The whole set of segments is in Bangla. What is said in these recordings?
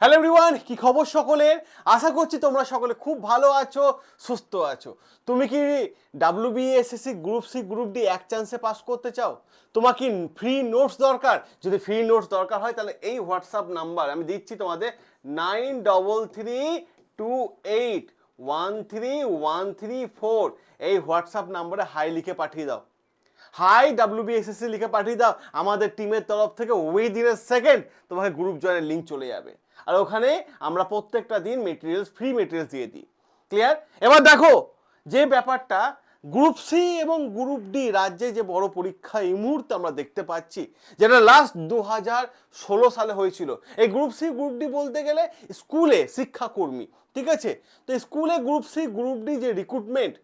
হ্যালো এভরিওয়ান কি খবর সকলের? আশা করছি তোমরা সকলে খুব ভালো আছো, সুস্থ আছো। তুমি কি WBSSC group C group D এক চান্সে পাস করতে চাও? তোমার কি ফ্রি নোটস দরকার। যদি ফ্রি নোটস দরকার হয়, তাহলে এই হোয়াটসঅ্যাপ নাম্বার আমি দিচ্ছি তোমাদের nine double three two eight one three one three four এই হোয়াটসঅ্যাপ নাম্বারে হাই লিখে পাঠিয়ে দাও। হাই ডাব্লিউবিএসএসসি লিখে পাঠিয়ে দাও। আমাদের টিমের তরফ থেকে উইদিন এ সেকেন্ড তোমাকে গ্রুপ জয়েনের লিঙ্ক চলে যাবে। আর ওখানে আমরা প্রত্যেকটা দিন মেটেরিয়ালস ফ্রি মেটেরিয়ালস দিয়ে দিই। ক্লিয়ার এবার দেখো, যে ব্যাপারটা গ্রুপ সি এবং গ্রুপ ডি রাজ্যে যে বড় পরীক্ষা এই মুহূর্তে আমরা দেখতে পাচ্ছি, যেটা লাস্ট দু হাজার ষোলো সালে হয়েছিল। এই গ্রুপ সি গ্রুপ ডি বলতে গেলে স্কুলে শিক্ষাকর্মী, ঠিক আছে? তো স্কুলে গ্রুপ সি গ্রুপ ডি যে রিক্রুটমেন্ট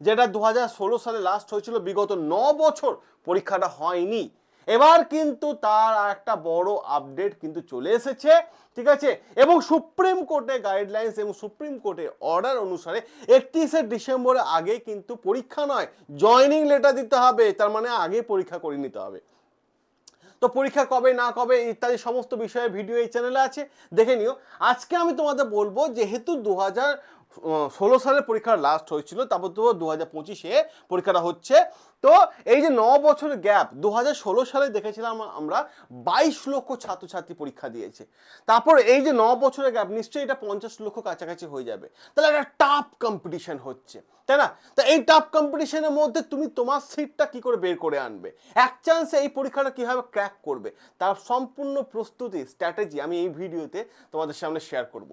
যেটা দু হাজার ষোলো সালে লাস্ট হয়েছিল, বিগত ন বছর পরীক্ষাটা হয়নি। এবার কিন্তু তার একটা বড় আপডেট কিন্তু চলে এসেছে, ঠিক আছে? এবং সুপ্রিম কোর্টে গাইডলাইন্স এবং সুপ্রিম কোর্টের অর্ডার অনুসারে একত্রিশে ডিসেম্বরের আগে কিন্তু পরীক্ষা নয় জয়নিং লেটার দিতে হবে, তার মানে আগে পরীক্ষা করে নিতে হবে। তো পরীক্ষা কবে না কবে ইত্যাদি সমস্ত বিষয়ে ভিডিও এই চ্যানেলে আছে, দেখে নিও। আজকে আমি তোমাদের বলব যেহেতু দু ষোলো সালের পরীক্ষা লাস্ট হয়েছিল, তারপর তো দু হাজার পঁচিশে পরীক্ষাটা হচ্ছে তো এই যে ন বছরের গ্যাপ দু হাজার ষোলো সালে দেখেছিলাম আমরা, বাইশ লক্ষ ছাত্রছাত্রী পরীক্ষা দিয়েছে। তারপর এই যে ন বছরের গ্যাপ, নিশ্চয়ই এটা পঞ্চাশ লক্ষ কাছাকাছি হয়ে যাবে। তাহলে একটা টাফ কম্পিটিশন হচ্ছে, তাই না? তা এই টাফ কম্পিটিশনের মধ্যে তুমি তোমার সিটটা কি করে বের করে আনবে? এক চান্সে এই পরীক্ষাটা কীভাবে ক্র্যাক করবে? তার সম্পূর্ণ প্রস্তুতি স্ট্র্যাটেজি আমি এই ভিডিওতে তোমাদের সামনে শেয়ার করব।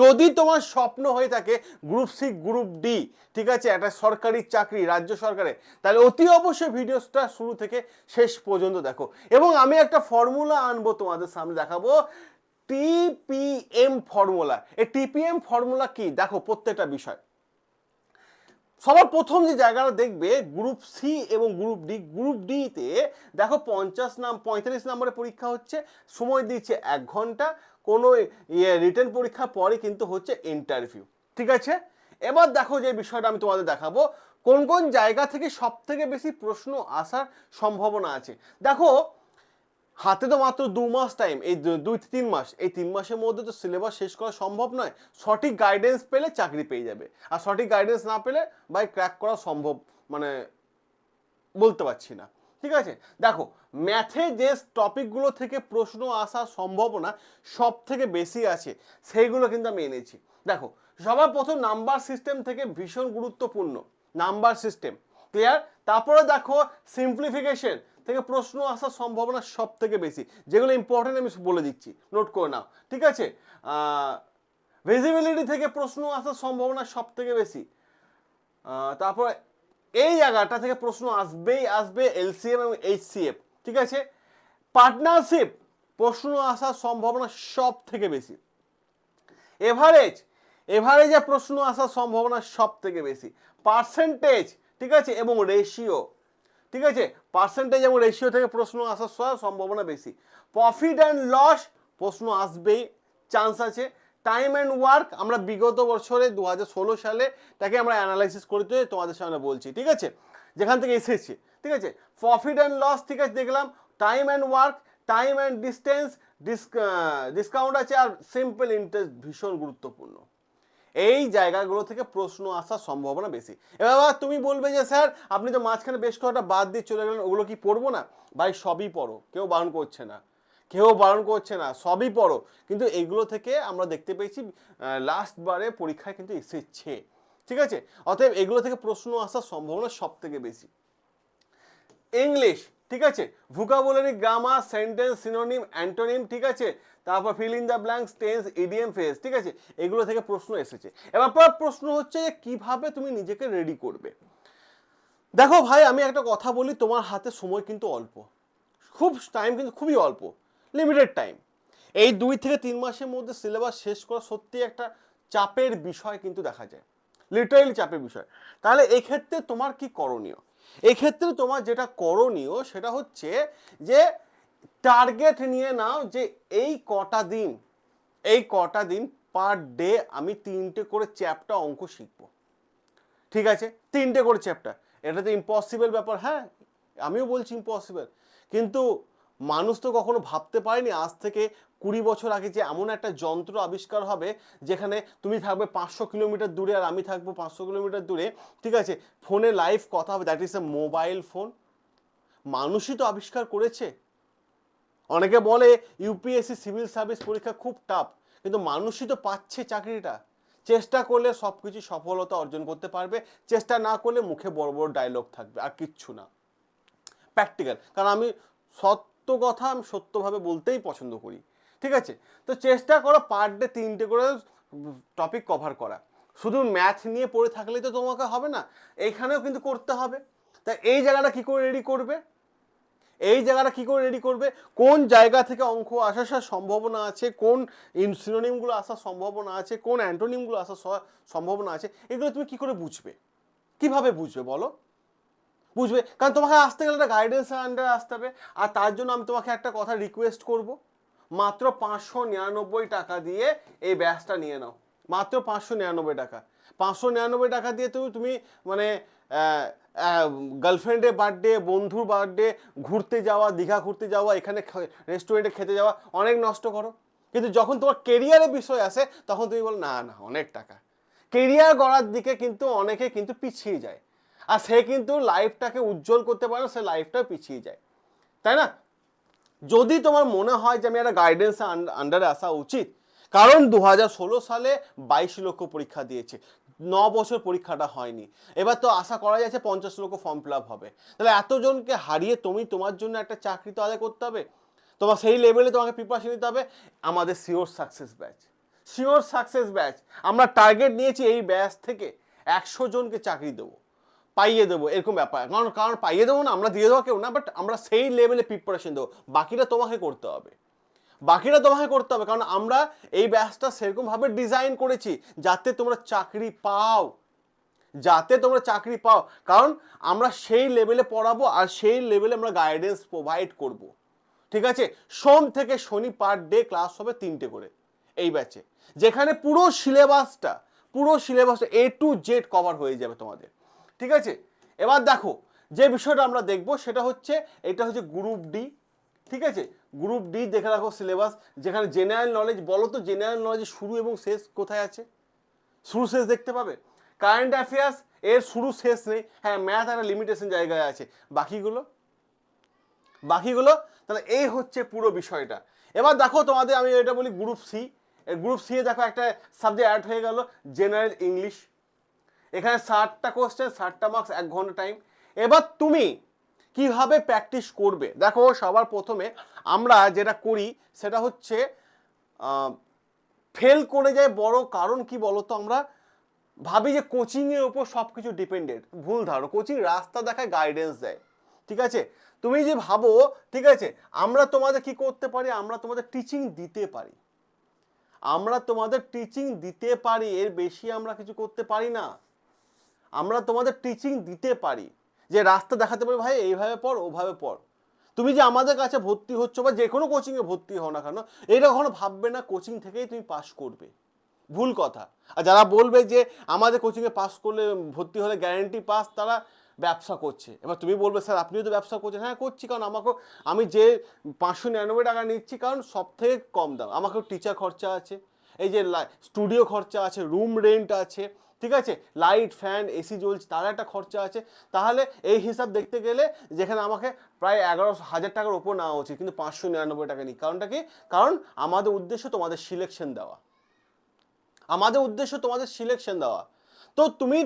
যদি তোমার স্বপ্ন হয়ে থাকে গ্রুপ সি গ্রুপ ডি ঠিক আছে? একটা সরকারি চাকরি, রাজ্য সরকারে তাহলে অতি অবশ্যই ভিডিওটা শুরু থেকে শেষ পর্যন্ত দেখো। এবং আমি একটা ফর্মুলা আনব তোমাদের সামনে দেখাবো। TPM formula. এই টিপিএম ফর্মুলা কি? দেখো, প্রত্যেকটা বিষয়। সবার প্রথম যে জায়গাটা দেখবে গ্রুপ সি এবং গ্রুপ ডি গ্রুপ ডিতে দেখো, পঞ্চাশ নাম, পঁয়তাল্লিশ নম্বরের পরীক্ষা হচ্ছে, সময় দিচ্ছে এক ঘণ্টা, কোনো ইয়ে রিটেন পরীক্ষা পরে কিন্তু হচ্ছে ইন্টারভিউ ঠিক আছে? এবার দেখো যে বিষয়টা আমি তোমাদের দেখাবো। কোন কোন জায়গা থেকে সব থেকে বেশি প্রশ্ন আসার সম্ভাবনা আছে? দেখো, হাতে তো মাত্র দু মাস টাইম এই দুই তিন মাস। এই তিন মাসের মধ্যে তো সিলেবাস শেষ করা সম্ভব নয়। সঠিক গাইডেন্স পেলে চাকরি পেয়ে যাবে। আর সঠিক গাইডেন্স না পেলে বাই ক্র্যাক করা সম্ভব মানে বলতে পারছি না। ঠিক আছে? দেখো ম্যাথে যে টপিকগুলো থেকে প্রশ্ন আসার সম্ভাবনা সব থেকে বেশি আছে, সেইগুলো কিন্তু আমি এনেছি। দেখো, সবার প্রথম নাম্বার সিস্টেম থেকে ভীষণ গুরুত্বপূর্ণ। Number system, clear? তারপরে দেখো সিম্পলিফিকেশন থেকে প্রশ্ন আসার সম্ভাবনা সব থেকে বেশি, যেগুলো ইম্পর্টেন্ট আমি বলে দিচ্ছি নোট করে নাও, ঠিক আছে? ভিজিবিলিটি থেকে প্রশ্ন আসার সম্ভাবনা সব থেকে বেশি তারপর এই জায়গাটা থেকে প্রশ্ন আসবেই, আসবে এলসিএম এবং এইচসিএফ ঠিক আছে? পার্টনারশিপ প্রশ্ন আসার সম্ভাবনা সব থেকে বেশি। এভারেজ এভারেজে প্রশ্ন আসার সম্ভাবনা সব থেকে বেশি। পার্সেন্টেজ ঠিক আছে? এবং রেশিও ঠিক আছে? পার্সেন্টেজ এবং রেশিও থেকে প্রশ্ন আসার সব সম্ভাবনা বেশি। প্রফিট অ্যান্ড লস প্রশ্ন আসবেই চান্স আছে। টাইম অ্যান্ড ওয়ার্ক আমরা বিগত বছরে দু হাজার ষোলো সালে তাকে আমরা অ্যানালাইসিস করতে তোমাদের সামনে বলছি, ঠিক আছে? যেখান থেকে এসেছে, ঠিক আছে? প্রফিট অ্যান্ড লস ঠিক আছে, দেখলাম। Time and work time and distance discount আছে আর সিম্পল ইন্টারেস্ট ভীষণ গুরুত্বপূর্ণ। এই জায়গাগুলো থেকে প্রশ্ন আসার সম্ভাবনা বেশি। এবার তুমি বলবে যে, স্যার, আপনি তো মাঝখানে বেশ কয়েকটা বাদ দিয়ে চলে গেলেন, ওগুলো কি পড়ব না? ভাই, সবই পড়ো, কেউ বারণ করছে না, কেউ বারণ করছে না, সবই পড়ো। কিন্তু এগুলো থেকে আমরা দেখতে পেয়েছি লাস্ট বারে পরীক্ষায় কিন্তু এসেছে, ঠিক আছে? অতএব এগুলো থেকে প্রশ্ন আসার সম্ভাবনা সব থেকে বেশি। ইংলিশ ঠিক আছে? Vocabulary grammar sentence synonym antonym ঠিক আছে? তারপর fill in the blanks tense idiom phrase ঠিক আছে? এগুলো থেকে প্রশ্ন এসেছে। এবার পর প্রশ্ন হচ্ছে যে কীভাবে তুমি নিজেকে রেডি করবে? দেখো ভাই, আমি একটা কথা বলি, তোমার হাতে সময় কিন্তু অল্প। খুব টাইম কিন্তু খুবই অল্প। লিমিটেড টাইম এই দুই থেকে তিন মাসের মধ্যে সিলেবাস শেষ করা সত্যি একটা চাপের বিষয় কিন্তু দেখা যায়। লিটারেলি চাপের বিষয়। তাহলে এক্ষেত্রে তোমার কি করণীয়? এক্ষেত্রে তোমার যেটা করণীয় সেটা হচ্ছে যে টার্গেট নিয়ে নাও যে এই কটা দিন, এই কটা দিন পার ডে আমি তিনটে করে চ্যাপ্টার অঙ্ক শিখব। ঠিক আছে? তিনটে করে চ্যাপ্টার এটা তো ইম্পসিবল ব্যাপার হ্যাঁ? আমিও বলছি ইম্পসিবল কিন্তু মানুষ তো কখনো ভাবতে পারেনি আজ থেকে কুড়ি বছর আগে যে এমন একটা যন্ত্র আবিষ্কার হবে যেখানে তুমি থাকবে পাঁচশো কিলোমিটার দূরে আর আমি থাকব পাঁচশো কিলোমিটার দূরে। ঠিক আছে? ফোনে লাইভ কথা হবে that is a mobile phone মানুষই তো আবিষ্কার করেছে। অনেকে বলে ইউপিএসসি সিভিল সার্ভিস পরীক্ষা খুব টাফ কিন্তু মানুষই তো পাচ্ছে চাকরিটা। চেষ্টা করলে সব কিছু সফলতা অর্জন করতে পারবে, চেষ্টা না করলে মুখে বড় বড় ডায়লগ থাকবে, আর কিচ্ছু না। প্র্যাকটিক্যাল কারণ আমি সত্য কথা আমি সত্যভাবে বলতেই পছন্দ করি, ঠিক আছে? তো চেষ্টা করো পার ডে তিনটে করে টপিক কভার করা। শুধু ম্যাথ নিয়ে পড়ে থাকলেই তো তোমাকে হবে না, এইখানেও কিন্তু করতে হবে। তা এই জায়গাটা কি করে রেডি করবে? এই জায়গাটা কি করে রেডি করবে? কোন জায়গা থেকে অঙ্ক আসার সম্ভাবনা আছে? কোন সিনোনিমগুলো আসার সম্ভাবনা আছে? কোন অ্যান্টোনিমগুলো আসার সম্ভাবনা আছে? এগুলো তুমি কি করে বুঝবে? কীভাবে বুঝবে বলো? বুঝবে? কারণ তোমাকে আসতে গেলে একটা গাইডেন্সের আন্ডারে আসতে হবে। আর তার জন্য আমি তোমাকে একটা কথা রিকোয়েস্ট করব। মাত্র পাঁচশো নিরানব্বই টাকা দিয়ে এই ব্যাচটা নিয়ে নাও। মাত্র পাঁচশো নিরানব্বই টাকা। পাঁচশো নিরানব্বই টাকা দিয়ে তুমি তুমি মানে গার্লফ্রেন্ডের বার্থডে বন্ধুর বার্থডে ঘুরতে যাওয়া, দীঘা ঘুরতে যাওয়া, এখানে রেস্টুরেন্টে খেতে যাওয়া, অনেক নষ্ট করো। কিন্তু যখন তোমার কেরিয়ারের বিষয় আসে, তখন তুমি বলো, না না, অনেক টাকা। কেরিয়ার গড়ার দিকে কিন্তু অনেকে কিন্তু পিছিয়ে যায়। আর সে কিন্তু লাইফটাকে উজ্জ্বল করতে পারে, সে লাইফটা পিছিয়ে যায়। তাই না? যদি তোমার মনে হয় যে আমি একটা গাইডেন্স আন্ডারে আসা উচিত, কারণ দু হাজার ষোলো সালে বাইশ লক্ষ পরীক্ষা দিয়েছে। ন বছর পরীক্ষাটা হয়নি। এবার তো আশা করা যাচ্ছে পঞ্চাশ লক্ষ ফর্ম ফিল আপ হবে। তাহলে এতজনকে হারিয়ে তুমি তোমার জন্য একটা চাকরি তো আদায় করতে হবে। তোমার সেই লেভেলে তোমাকে প্রিপারেশন নিতে হবে। আমাদের sure success batch sure success batch আমরা টার্গেট নিয়েছি এই ব্যাচ থেকে একশো জনকে চাকরি দেবো। পাইয়ে দেবো, এরকম ব্যাপার। কারণ কারণ পাইয়ে দেবো না, আমরা দিয়ে দেবো কেউ না বাট আমরা সেই লেভেলে প্রিপারেশন দেবো। বাকিটা তোমাকে করতে হবে। বাকিটা তোমাকে করতে হবে। কারণ আমরা এই ব্যাচটা সেরকমভাবে ডিজাইন করেছি যাতে তোমরা চাকরি পাও। যাতে তোমরা চাকরি পাও। কারণ আমরা সেই লেভেলে পড়াবো আর সেই লেভেলে আমরা গাইডেন্স প্রোভাইড করব। ঠিক আছে? সোম থেকে শনি পার ডে ক্লাস হবে তিনটে করে এই ব্যাচে যেখানে পুরো সিলেবাসটা পুরো সিলেবাসটা এ টু জেড কভার হয়ে যাবে তোমাদের। ঠিক আছে? এবার দেখো, যে বিষয়টা আমরা দেখব সেটা হচ্ছে, এটা হচ্ছে গ্রুপ ডি ঠিক আছে? গ্রুপ ডি দেখে রাখো সিলেবাস যেখানে জেনারেল নলেজ বলো তো জেনারেল নলেজ শুরু এবং শেষ কোথায় আছে? শুরু শেষ দেখতে পাবে। কারেন্ট অ্যাফেয়ার্স এর শুরু শেষ নেই। হ্যাঁ ম্যাথ একটা লিমিটেশন জায়গায় আছে। বাকিগুলো? বাকিগুলো? তাহলে এই হচ্ছে পুরো বিষয়টা। এবার দেখো তোমাদের, আমি এটা বলি গ্রুপ সি গ্রুপ সি এ দেখো একটা সাবজেক্ট অ্যাড হয়ে গেল জেনারেল ইংলিশ এখানে ষাটটা কোশ্চেন ষাটটা মার্কস এক ঘণ্টা টাইম এবার তুমি কীভাবে প্র্যাকটিস করবে? দেখো, সবার প্রথমে আমরা যেটা করি, সেটা হচ্ছে ফেল করে যায় বড় কারণ কি বলতো? আমরা ভাবি যে কোচিংয়ের ওপর সব কিছু ডিপেন্ডেন্ট ভুল ধারো কোচিং রাস্তা দেখায় গাইডেন্স দেয়। ঠিক আছে? তুমি যে ভাবো, ঠিক আছে, আমরা তোমাদের কি করতে পারি? আমরা তোমাদের টিচিং দিতে পারি। আমরা তোমাদের টিচিং দিতে পারি, এর বেশি আমরা কিছু করতে পারি না। আমরা তোমাদের টিচিং দিতে পারি। যে রাস্তা দেখাতে পারি ভাই, এইভাবে পড়, ওভাবে পড়। তুমি যে আমাদের কাছে ভর্তি হচ্ছ বা যে কোনো কোচিংয়ে ভর্তি হও না কেন এটা কখনো ভাববে না কোচিং থেকেই তুমি পাস করবে। ভুল কথা। আর যারা বলবে যে আমাদের কোচিংয়ে পাস করলে, ভর্তি হলে গ্যারেন্টি পাস তারা ব্যবসা করছে। এবার তুমি বলবে, স্যার, আপনিও তো ব্যবসা করছেন। হ্যাঁ করছি, কারণ আমাকেও, আমি যে পাঁচশো নিরানব্বই টাকা নিচ্ছি, কারণ সব থেকে কম দাম। আমাকেও টিচার খরচা আছে। এই যে স্টুডিও খরচা আছে রুম রেন্ট আছে। ঠিক আছে? লাইট, ফ্যান, এসি জ্বলছে, তার একটা খরচা আছে। তাহলে এই হিসাব দেখতে গেলে যেখানে আমাকে প্রায় এগারো হাজার টাকার ওপর নেওয়া উচিত, কিন্তু পাঁচশো নিরানব্বই টাকা নিই। কারণটা কি? কারণ আমাদের উদ্দেশ্য তোমাদের সিলেকশন দেওয়া। আমাদের উদ্দেশ্য তোমাদের সিলেকশন দেওয়া। তো তুমি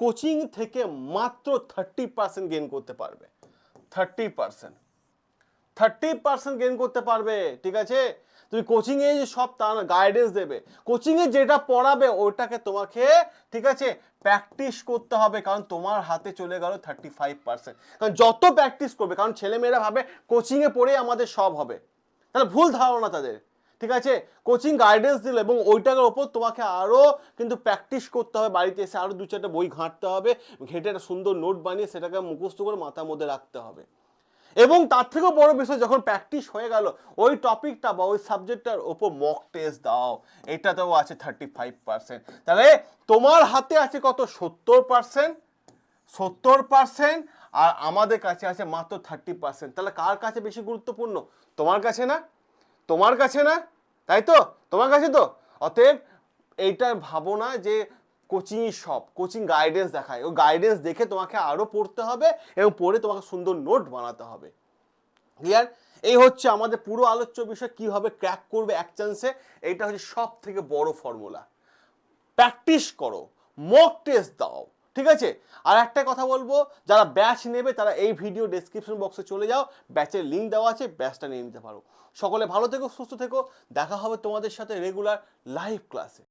কোচিং থেকে মাত্র থার্টি পার্সেন্ট গেন করতে পারবে। Thirty percent thirty percent gain করতে পারবে, ঠিক আছে? তুমি কোচিংয়ে যে সব তা গাইডেন্স দেবে কোচিংয়ে যেটা পড়াবে ওইটাকে তোমাকে, ঠিক আছে প্র্যাকটিস করতে হবে, কারণ তোমার হাতে চলে গেল থার্টি ফাইভ পার্সেন্ট কারণ যত প্র্যাকটিস করবে, কারণ ছেলেমেয়েরা ভাবে কোচিংয়ে পড়ে আমাদের সব হবে। তাহলে ভুল ধারণা তাদের, ঠিক আছে? কোচিং গাইডেন্স দিল এবং ওইটার ওপর তোমাকে আরও কিন্তু প্র্যাকটিস করতে হবে, বাড়িতে এসে আরও দু চারটা বই ঘাঁটতে হবে, ঘেঁটে একটা সুন্দর নোট বানিয়ে সেটাকে মুখস্থ করে মাথার মধ্যে রাখতে হবে। এবং তার থেকেও বড় বিষয় যখন প্র্যাকটিস হয়ে গেল, ওই টপিকটা বা ওই সাবজেক্টটার ওপর মক টেস্ট দাও। এটাতেও আছে থার্টি ফাইভ পার্সেন্ট তাহলে তোমার হাতে আছে কত? সত্তর পার্সেন্ট সত্তর পার্সেন্ট আর আমাদের কাছে আছে মাত্র থার্টি পার্সেন্ট তাহলে কার কাছে বেশি গুরুত্বপূর্ণ? তোমার কাছে না? তোমার কাছে না? তাই তো? তোমার কাছে তো? অতএব এইটা ভাবো না যে কোচিংই সব কোচিং গাইডেন্স দেখায়। ও গাইডেন্স দেখে তোমাকে আরও পড়তে হবে এবং পড়ে তোমাকে সুন্দর নোট বানাতে হবে। ক্লিয়ার এই হচ্ছে আমাদের পুরো আলোচ্য বিষয়, কীভাবে ক্র্যাক করবে এক চান্সে এইটা হচ্ছে সব থেকে বড় ফর্মুলা প্র্যাকটিস করো মক টেস্ট দাও, ঠিক আছে? আর একটা কথা বলব, যারা ব্যাচ নেবে, তারা এই ভিডিও ডেসক্রিপশন বক্সে চলে যাও ব্যাচের লিঙ্ক দেওয়া আছে ব্যাচটা নিয়ে নিতে পারো। সকলে ভালো থেকো, সুস্থ থেকো, দেখা হবে তোমাদের সাথে রেগুলার লাইভ ক্লাসে